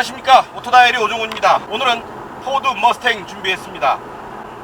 안녕하십니까. 오토다이리 오종훈입니다. 오늘은 포드 머스탱 준비했습니다.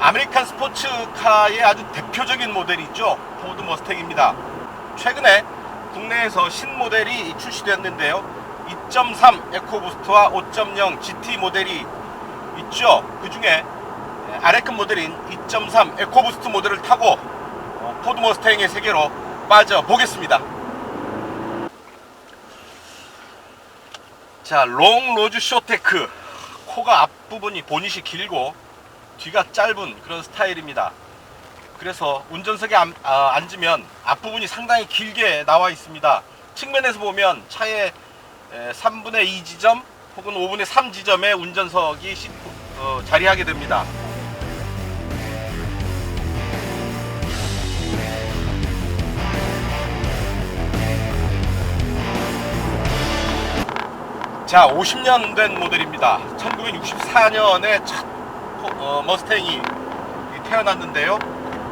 아메리칸 스포츠카의 아주 대표적인 모델이 있죠. 포드 머스탱입니다. 최근에 국내에서 신모델이 출시됐는데요. 2.3 에코부스트와 5.0 GT 모델이 있죠. 그 중에 아래급 모델인 2.3 에코부스트 모델을 타고 어, 포드 머스탱의 세계로 빠져보겠습니다 자, 롱 로즈 쇼테크. 코가 앞부분이 보닛이 길고 뒤가 짧은 그런 스타일입니다. 그래서 운전석에 앉, 아, 앉으면 앞부분이 상당히 길게 나와 있습니다. 측면에서 보면 차의 에, 3분의 2 지점 혹은 5분의 3 지점에 운전석이 시- 어, 자리하게 됩니다. 자, 50년 된 모델입니다. 1964년에 첫 포- 어, 머스탱이 태어났는데요.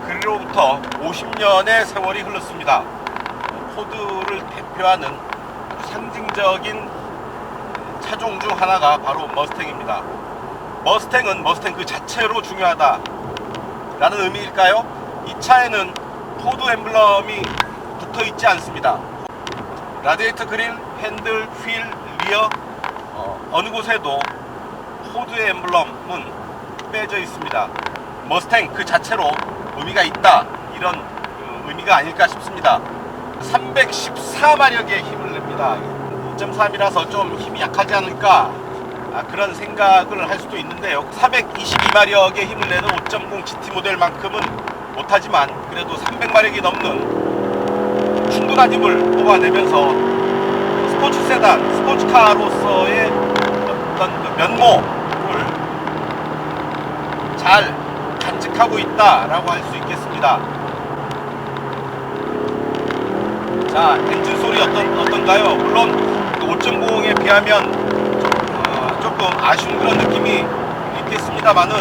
그로부터 50년의 세월이 흘렀습니다. 어, 포드를 대표하는 상징적인 차종 중 하나가 바로 머스탱입니다. 머스탱은 머스탱 그 자체로 중요하다. 라는 의미일까요? 이 차에는 포드 엠블럼이 붙어 있지 않습니다. 라디에이터 그릴, 핸들, 휠, 리어 어, 느 곳에도 포드의 엠블럼은 빼져 있습니다. 머스탱 그 자체로 의미가 있다 이런 그 의미가 아닐까 싶습니다. 314마력의 힘을 냅니다. 2.3이라서 좀 힘이 약하지 않을까 아, 그런 생각을 할 수도 있는데요. 422마력의 힘을 내는 5.0 GT 모델만큼은 못하지만 그래도 300마력이 넘는 충분한 힘을 뽑아내면서 스포츠 세단, 스포츠카로서의 면모를 잘 간직하고 있다라고 할 수 있겠습니다. 자, 엔진 소리 어떤, 어떤가요? 물론 5.0에 비하면 어, 조금 아쉬운 그런 느낌이 있겠습니다만은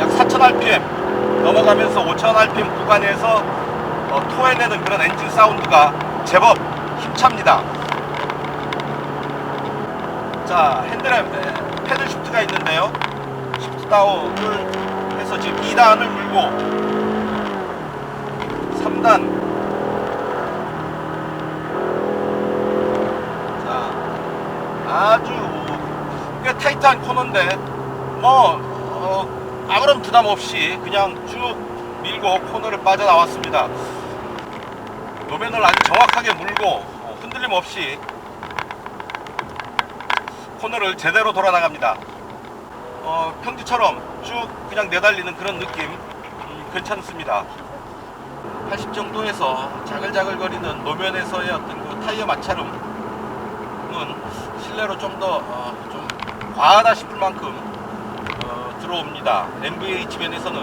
약 4,000rpm 넘어가면서 5,000rpm 구간에서 어, 토해내는 그런 엔진 사운드가 제법 힘찹니다. 자, 핸들에 에, 패들 시프트가 있는데요. 시프트 다운을 해서 지금 2단을 물고 3단 자, 아주 꽤 타이트한 코너인데 뭐 어, 아무런 부담 없이 그냥 쭉 밀고 코너를 빠져나왔습니다. 노면을 아주 정확하게 물고 어, 흔들림 없이 코너를 제대로 돌아 나갑니다. 어, 평지처럼 쭉 그냥 내달리는 그런 느낌 음, 괜찮습니다. 80 정도에서 자글자글거리는 노면에서의 어떤 그 타이어 마찰음은 실내로 좀더 어, 좀 과하다 싶을 만큼 어, 들어옵니다. MVH 면에서는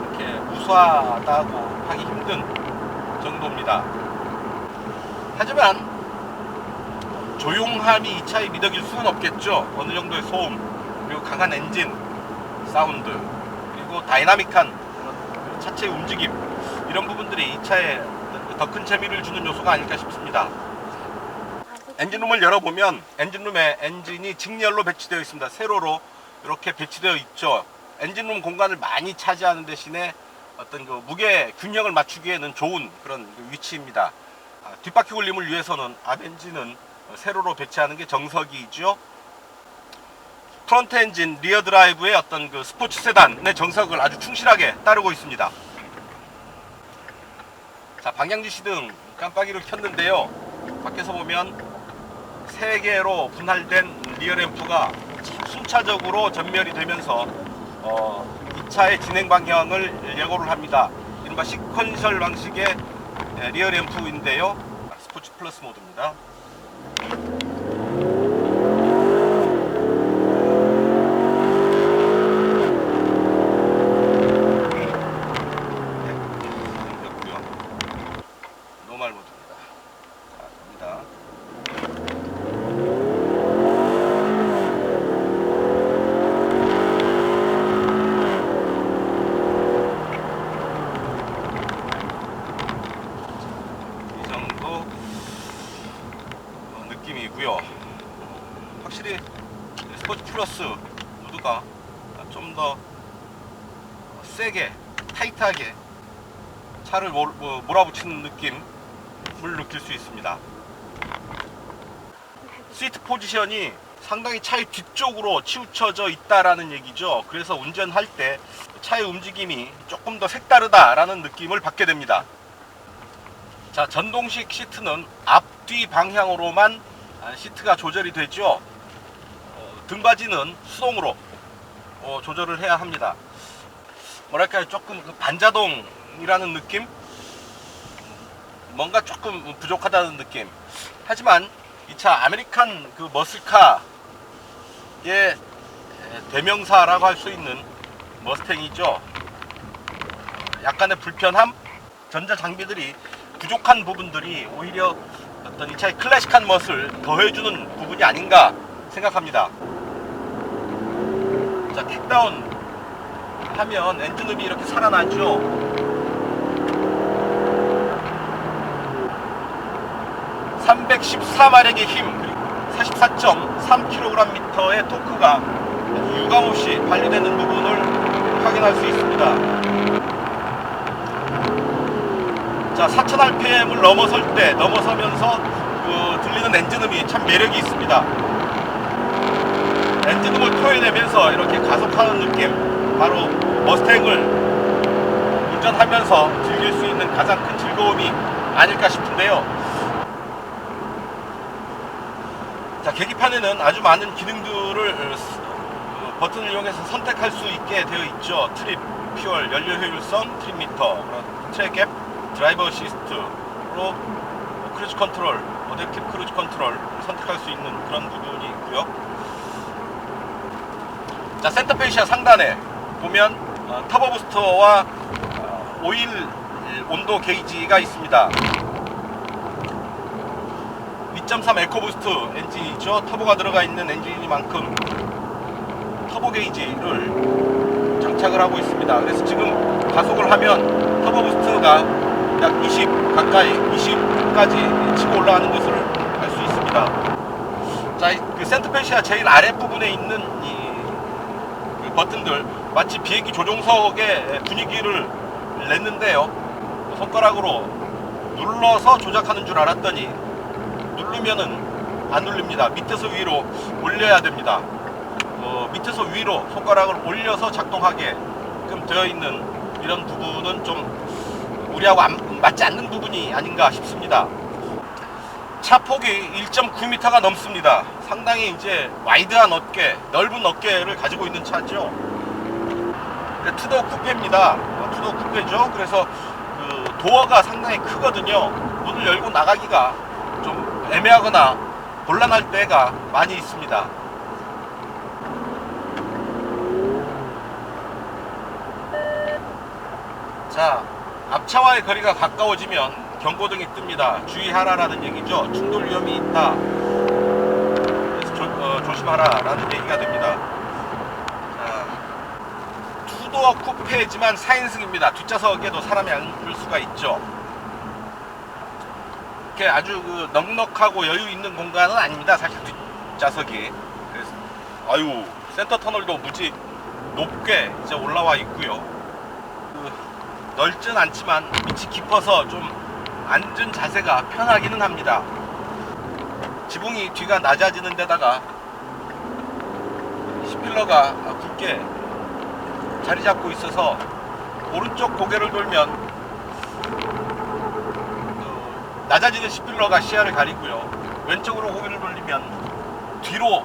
이렇게 우수하다고 하기 힘든 정도입니다. 하지만 조용함이 이 차의 미덕일 수는 없겠죠. 어느 정도의 소음 그리고 강한 엔진 사운드 그리고 다이나믹한 그런 차체의 움직임 이런 부분들이 이 차에 더 큰 재미를 주는 요소가 아닐까 싶습니다. 엔진룸을 열어보면 엔진룸에 엔진이 직렬로 배치되어 있습니다. 세로로 이렇게 배치되어 있죠. 엔진룸 공간을 많이 차지하는 대신에 어떤 그 무게 균형을 맞추기에는 좋은 그런 그 위치입니다. 아, 뒷바퀴 굴림을 위해서는 앞 엔진은 세로로 배치하는 게 정석이죠. 프론트 엔진, 리어 드라이브의 어떤 그 스포츠 세단의 정석을 아주 충실하게 따르고 있습니다. 자, 방향 지 시등 깜빡이를 켰는데요. 밖에서 보면 세 개로 분할된 리어 램프가 참 순차적으로 전멸이 되면서 어, 이 차의 진행 방향을 예고를 합니다. 이른바 시퀀셜 방식의 에, 리어 램프인데요. 스포츠 플러스 모드입니다. 노말 모드입니다. 자, 갑니다. 이 정도 어, 느낌이 좀 더 세게 타이트하게 차를 몰, 뭐, 몰아붙이는 느낌을 느낄 수 있습니다. 시트 포지션이 상당히 차의 뒤쪽으로 치우쳐져 있다라는 얘기죠. 그래서 운전할 때 차의 움직임이 조금 더 색다르다라는 느낌을 받게 됩니다. 자, 전동식 시트는 앞뒤 방향으로만 아, 시트가 조절이 되죠. 어, 등받이는 수동으로 어, 조절을 해야 합니다. 뭐랄까요, 조금 그 반자동이라는 느낌? 뭔가 조금 부족하다는 느낌. 하지만 이 차 아메리칸 그 머슬카의 대명사라고 할 수 있는 머스탱이죠. 약간의 불편함, 전자 장비들이 부족한 부분들이 오히려 어떤 이 차의 클래식한 멋을 더해주는 부분이 아닌가 생각합니다. 자, 킥다운 하면 엔진음이 이렇게 살아나죠. 314마력의 힘, 44.3kgm의 토크가 유감없이 발휘되는 부분을 확인할 수 있습니다. 자, 4000rpm을 넘어설 때, 넘어서면서 그 들리는 엔진음이 참 매력이 있습니다. 엔진음을 토해내면서 이렇게 가속하는 느낌, 바로 머스탱을 운전하면서 즐길 수 있는 가장 큰 즐거움이 아닐까 싶은데요. 자, 계기판에는 아주 많은 기능들을 어, 스- 어, 버튼을 이용해서 선택할 수 있게 되어 있죠. 트립, 퓨얼, 연료 효율성, 트립 미터, 트랙 앱, 드라이버 어시스트로 크루즈 컨트롤, 어댑티브 크루즈 컨트롤 선택할 수 있는 그런 부분이 있고요. 자, 센터페이시아 상단에 보면 어, 터보 부스터와 어, 오일 온도 게이지가 있습니다. 2.3 에코부스트 엔진이죠. 터보가 들어가 있는 엔진이만큼 터보 게이지를 장착을 하고 있습니다. 그래서 지금 가속을 하면 터보 부스트가 약 20 가까이 20까지 치고 올라가는 것을 알 수 있습니다. 자, 이그 센터페시아 제일 아랫부분에 있는 이, 그 버튼들 마치 비행기 조종석의 분위기를 냈는데요. 손가락으로 눌러서 조작하는 줄 알았더니 누르면은 안 눌립니다. 밑에서 위로 올려야 됩니다. 어, 밑에서 위로 손가락을 올려서 작동하게끔 되어 있는 이런 부분은 좀 우리하고 안- 맞지 않는 부분이 아닌가 싶습니다. 차 폭이 1.9m가 넘습니다. 상당히 이제 와이드한 어깨, 넓은 어깨를 가지고 있는 차죠. 근데 투도 쿠페입니다. 어, 투도 쿠페죠. 그래서 그 도어가 상당히 크거든요. 문을 열고 나가기가 좀 애매하거나 곤란할 때가 많이 있습니다. 자, 앞차와의 거리가 가까워지면 경고등이 뜹니다. 주의하라라는 얘기죠. 충돌 위험이 있다. 그래서 조, 어, 조심하라라는 얘기가 됩니다. 자, 투도어 쿠페지만 4인승입니다. 뒷좌석에도 사람이 앉을 수가 있죠. 이렇게 아주 그 넉넉하고 여유 있는 공간은 아닙니다. 사실 뒷좌석이. 그래서 아유 센터 터널도 무지 높게 이제 올라와 있고요. 그 넓진 않지만 밑이 깊어서 좀 앉은 자세가 편하기는 합니다. 지붕이 뒤가 낮아지는 데다가 스필러가 굵게 자리 잡고 있어서 오른쪽 고개를 돌면 그 낮아지는 스필러가 시야를 가리고요. 왼쪽으로 고개를 돌리면 뒤로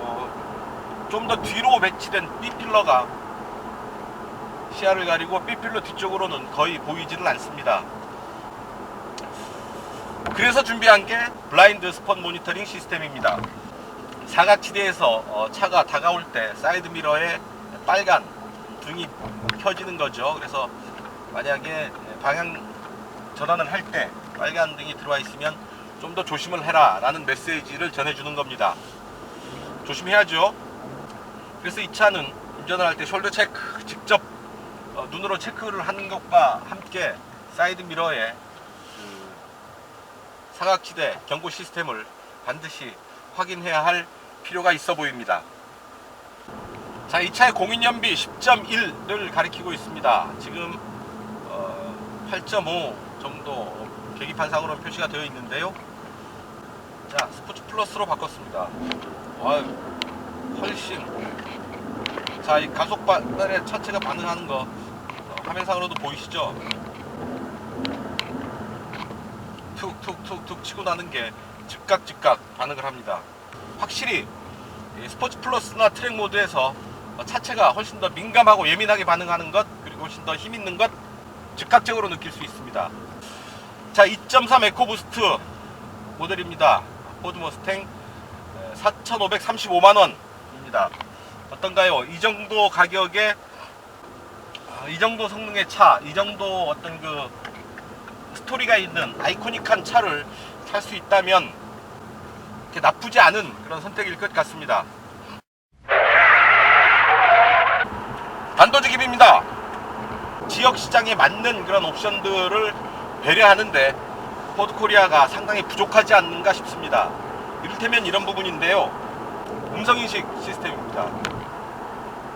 어, 좀더 뒤로 배치된 B필러가 시야를 가리고 B필러 뒤쪽으로는 거의 보이지를 않습니다. 그래서 준비한 게 블라인드 스폰 모니터링 시스템입니다. 사각지대에서 어, 차가 다가올 때 사이드 미러에 빨간 등이 켜지는 거죠. 그래서 만약에 방향 전환을 할 때 빨간 등이 들어와 있으면 좀 더 조심을 해라 라는 메시지를 전해주는 겁니다. 조심해야죠. 그래서 이 차는 운전을 할 때 숄더 체크 직접 어, 눈으로 체크를 하는 것과 함께 사이드 미러에 그 사각지대 경고 시스템을 반드시 확인해야 할 필요가 있어 보입니다. 자, 이 차의 공인연비 10.1를 가리키고 있습니다. 지금 어, 8.5 정도 계기판상으로 표시가 되어 있는데요. 자, 스포츠 플러스로 바꿨습니다. 아유, 훨씬 자, 이 가속 발달에 차체가 반응하는 거 어, 화면상으로도 보이시죠? 툭툭툭툭 치고 나는 게 즉각 즉각 반응을 합니다. 확실히 이 스포츠 플러스나 트랙 모드에서 어, 차체가 훨씬 더 민감하고 예민하게 반응하는 것 그리고 훨씬 더 힘 있는 것 즉각적으로 느낄 수 있습니다. 자, 2.3 에코부스트 모델입니다. 포드 머스탱 4,535만 원입니다. 어떤가요? 이 정도 가격에 아, 이 정도 성능의 차, 이 정도 어떤 그 스토리가 있는 아이코닉한 차를 살 수 있다면 나쁘지 않은 그런 선택일 것 같습니다. 단도직입입니다. 지역 시장에 맞는 그런 옵션들을 배려하는데 포드 코리아가 상당히 부족하지 않는가 싶습니다. 이를테면 이런 부분인데요. 음성인식 시스템입니다.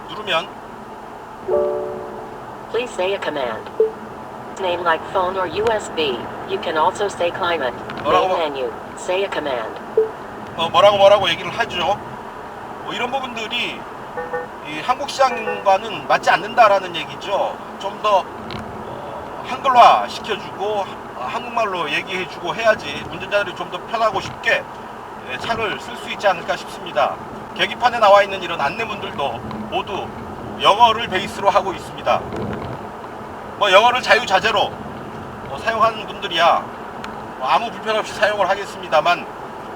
누르면 Please say a command. Name like phone or USB. You can also say climate. Main hola. menu. Say a command. 어, 뭐라고 뭐라고 얘기를 하죠. 뭐 이런 부분들이 이 한국 시장과는 맞지 않는다라는 얘기죠. 좀더 어, 한글화 시켜주고 어, 한국말로 얘기해주고 해야지 운전자들이 좀 더 편하고 쉽게 예, 차를 쓸 수 있지 않을까 싶습니다. 계기판에 나와 있는 이런 안내문들도 모두 영어를 베이스로 하고 있습니다. 뭐 영어를 자유자재로 어, 사용하는 분들이야 뭐 아무 불편 없이 사용을 하겠습니다만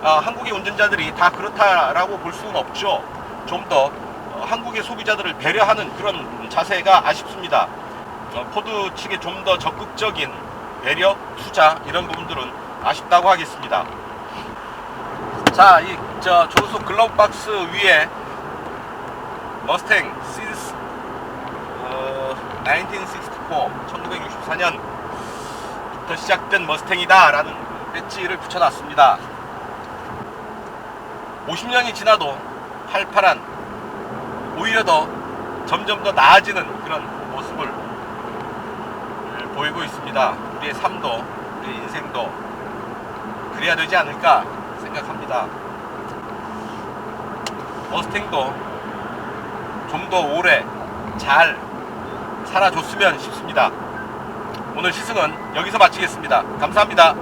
아, 한국의 운전자들이 다 그렇다라고 볼 수는 없죠. 좀더 어, 한국의 소비자들을 배려하는 그런 자세가 아쉽습니다. 어, 포드 측의 좀더 적극적인 배려, 투자 이런 부분들은 아쉽다고 하겠습니다. 자, 이 저 조수석 글러브 박스 위에 머스탱 시스 어, 1964, 1964년부터 시작된 머스탱이다라는 배지를 붙여놨습니다. 50년이 지나도 팔팔한 오히려 더 점점 더 나아지는 그런 모습을 보이고 있습니다. 우리의 삶도 우리의 인생도 그래야 되지 않을까 생각합니다. 머스탱도 좀 더 오래 잘 살아줬으면 싶습니다. 오늘 시승은 여기서 마치겠습니다. 감사합니다.